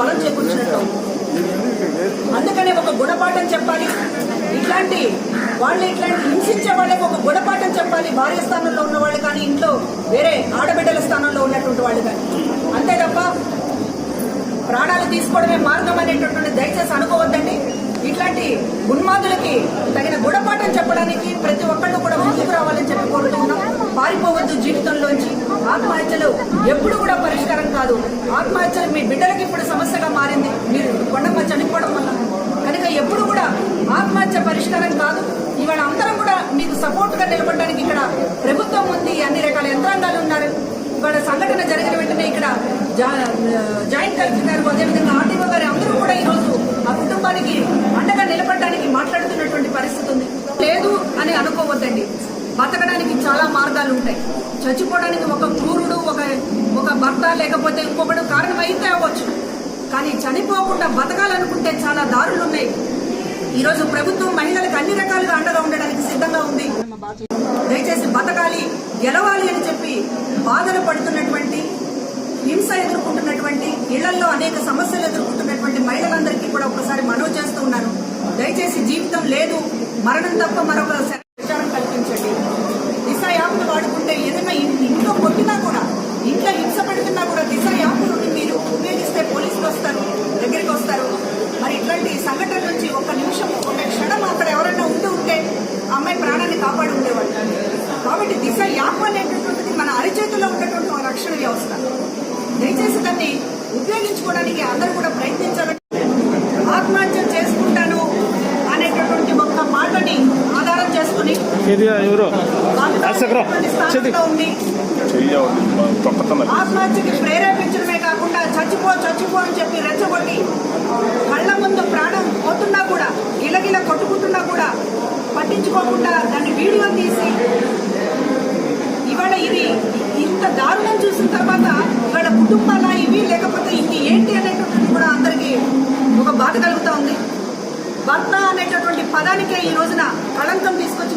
ఫలం బలం చేకూర్చినట్టు. అందుకనే ఒక గుణపాఠం చెప్పాలి. ఇట్లాంటి వాళ్ళు ఇట్లాంటి హింసించే వాళ్ళకి ఒక గుణపాఠం చెప్పాలి. భార్య స్థానంలో ఉన్న వాళ్ళు కానీ ఇంట్లో వేరే ఆడబిడ్డల స్థానంలో ఉన్నటువంటి వాళ్ళు కానీ. అంతే తప్ప ప్రాణాలు తీసుకోవడమే మార్గం అనేటటువంటి దయచేసి అనుకోవద్దండి. ఇట్లాంటి ఉన్మాదులకి తగిన గుణపాఠం చెప్పడానికి ప్రతి ఒక్కళ్ళు కూడా ముందుకు రావాలని చెప్పి కోరుతున్నాం పారిపోవద్దు జీవితంలోంచి. ఆత్మహత్యలు ఎప్పుడు కూడా కాదు. ఆత్మహత్యలు మీ బిడ్డలకి ఇప్పుడు సమస్యగా మారింది. మీరు కొండమ్మ చనిపోవడం వల్ల. కనుక ఎప్పుడు కూడా ఆత్మహత్య పరిష్కారం కాదు. ఇవాళ అందరం కూడా మీకు సపోర్ట్గా నిలబడడానికి ఇక్కడ ప్రభుత్వం ఉంది. అన్ని రకాల యంత్రాంగాలు ఉన్నారు. ఇవాళ సంఘటన జరిగిన వెంటనే ఇక్కడ జా- జాయింట్ కలెక్టర్ గారు అదేవిధంగా ఆర్టీఓ గారు అందరూ కూడా ఈ రోజు ఆ కుటుంబానికి అండగా నిలబడడానికి మాట్లాడుతున్నటువంటి పరిస్థితి ఉంది. లేదు అని అనుకోవద్దండి బతకడానికి చాలా మార్గాలు ఉంటాయి. చచ్చిపోవడానికి ఒక క్రూరుడు ఒక ఒక భర్త లేకపోతే ఇంకొకడు కారణం అయితే అవ్వచ్చు. కానీ చనిపోకుండా బతకాలనుకుంటే చాలా దారులు ఉన్నాయి. ఈరోజు ప్రభుత్వం మహిళలకు అన్ని రకాలుగా అండగా ఉండడానికి సిద్ధంగా ఉంది. దయచేసి బతకాలి గెలవాలి అని చెప్పి బాధలు పడుతున్నటువంటి హింస ఎదుర్కొంటున్నటువంటి ఇళ్ళలో అనేక సమస్యలు ఎదుర్కొంటున్నటువంటి మహిళలందరికీ కూడా ఒకసారి మనవి చేస్తూ ఉన్నాను. దయచేసి జీవితం లేదు మరణం తప్ప మరొక లేకపోతే ఏదైనా ఇంట్లో కొట్టినా కూడా ఇంట్లో హింస పెడుతున్నా కూడా దిశ యాప్ నుండి మీరు ఉపయోగిస్తే పోలీసులు వస్తారు దగ్గరికి వస్తారు. మరి ఇట్లాంటి సంఘటన నుంచి ఒక నిమిషం ఒక క్షణం అక్కడ ఎవరైనా ఉండి ఉంటే అమ్మాయి ప్రాణాన్ని కాపాడి ఉండేవాళ్ళు కాబట్టి దిశ యాప్ అనేటటువంటిది మన అరిచేతిలో ఉన్నటువంటి ఒక రక్షణ వ్యవస్థ. దయచేసి దాన్ని ఉపయోగించుకోవడానికి అందరూ కూడా ప్రయత్నించాలని ఆత్మహత్య చేసుకుంటాను అనేటటువంటి ఒక మాటని ఆధారం చేసుకుని ఎవరో? ఆత్మహత్యకి ప్రేరేపించడమే కాకుండా చచ్చిపో చచ్చిపో అని చెప్పి రెచ్చగొట్టి కళ్ళ ముందు ప్రాణం పోతున్నా కూడా గిలగిల కొట్టుకుంటున్నా కూడా పట్టించుకోకుండా దాన్ని వీడియో తీసి ఇవాళ ఇది ఇంత దారుణం చూసిన తర్వాత ఇవాళ కుటుంబాల ఇవి లేకపోతే ఇంక ఏంటి అనేటటువంటి కూడా అందరికీ ఒక బాధ కలుగుతూ ఉంది. భర్త అనేటటువంటి పదానికే ఈ రోజున కళంకం తీసుకొచ్చి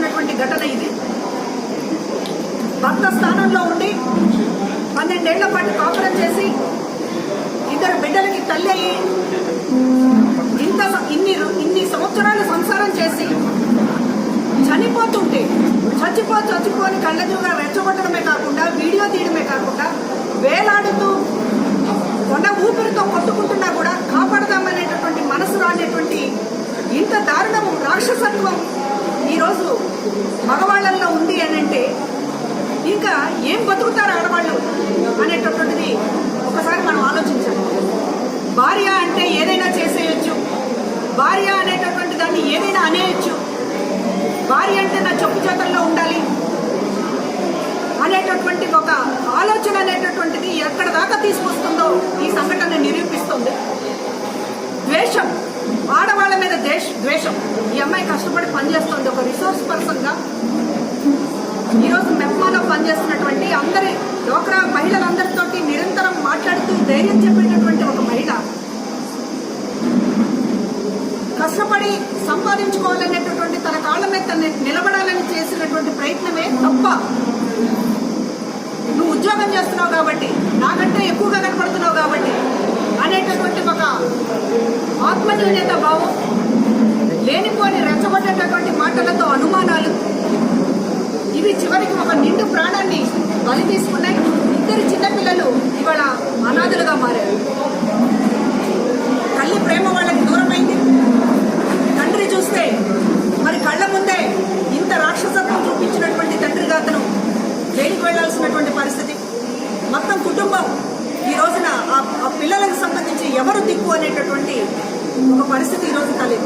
చచ్చిపో చచ్చిపో అని కళ్ళెదురుగా రెచ్చగొట్టడమే కాకుండా వీడియో తీయడమే కాకుండా వేలాడుతూ కొండ ఊపిరితో కొట్టుకుంటున్నా కూడా కాపాడదామనేటటువంటి మనసు రానేటువంటి ఇంత దారుణము రాక్షసత్వం ఈరోజు మగవాళ్ళల్లో ఉంది అని అంటే ఇంకా ఏం బతుకుతారు ఆడవాళ్ళు అనేటటువంటిది ఒకసారి మనం ఆలోచించాలి. భార్య అంటే ఏదైనా చేసేయచ్చు. భార్య అనేటటువంటి దాన్ని ఏదైనా అనేయచ్చు. చెప్పు చేతల్లో ఉండాలి అనేటటువంటి ఒక ఆలోచన అనేటటువంటిది ఎక్కడ దాకా తీసుకొస్తుందో ఈ సంఘటన నిరూపిస్తుంది. ద్వేషం. ఆడవాళ్ళ మీద ద్వేష ద్వేషం. ఈ అమ్మాయి కష్టపడి పనిచేస్తుంది. ఒక రిసోర్స్ పర్సన్గా ఈరోజు మెప్మాలో పనిచేస్తున్నటువంటి అందరి డోక్రా మహిళలందరితోటి నిరంతరం మాట్లాడుతూ ధైర్యం చెప్పేటటువంటి ఒక మహిళ. కష్టపడి సంపాదించుకోవాలనేటటువంటి తన కాళ్ళ మీద తను నిలబడాలని చేసినటువంటి ప్రయత్నమే తప్ప నువ్వు ఉద్యోగం చేస్తున్నావు కాబట్టి నాకంటే ఎక్కువగా కనపడుతున్నావు కాబట్టి అనేటటువంటి ఒక ఆత్మన్యూన్యత భావం లేనిపోని రెచ్చగొట్టేటటువంటి మాటలతో అనుమానాలు ఇవి చివరికి ఒక నిండు ప్రాణాన్ని బలి తీసుకున్నాయి. ఇద్దరు చిన్నపిల్లలు ఇవాళ అనాథులుగా మారారు తల్లి ప్రేమ వాళ్ళకి దూరమైంది తండ్రి చూస్తే మరి కళ్ళ ముందే ఇంత రాక్షసత్వం చూపించినటువంటి తండ్రిగా అతను జైలుకు వెళ్ళాల్సినటువంటి పరిస్థితి మొత్తం కుటుంబం ఈ రోజున ఆ ఆ పిల్లలకు సంబంధించి ఎవరు దిక్కు అనేటటువంటి ఒక పరిస్థితి ఈరోజు రోజు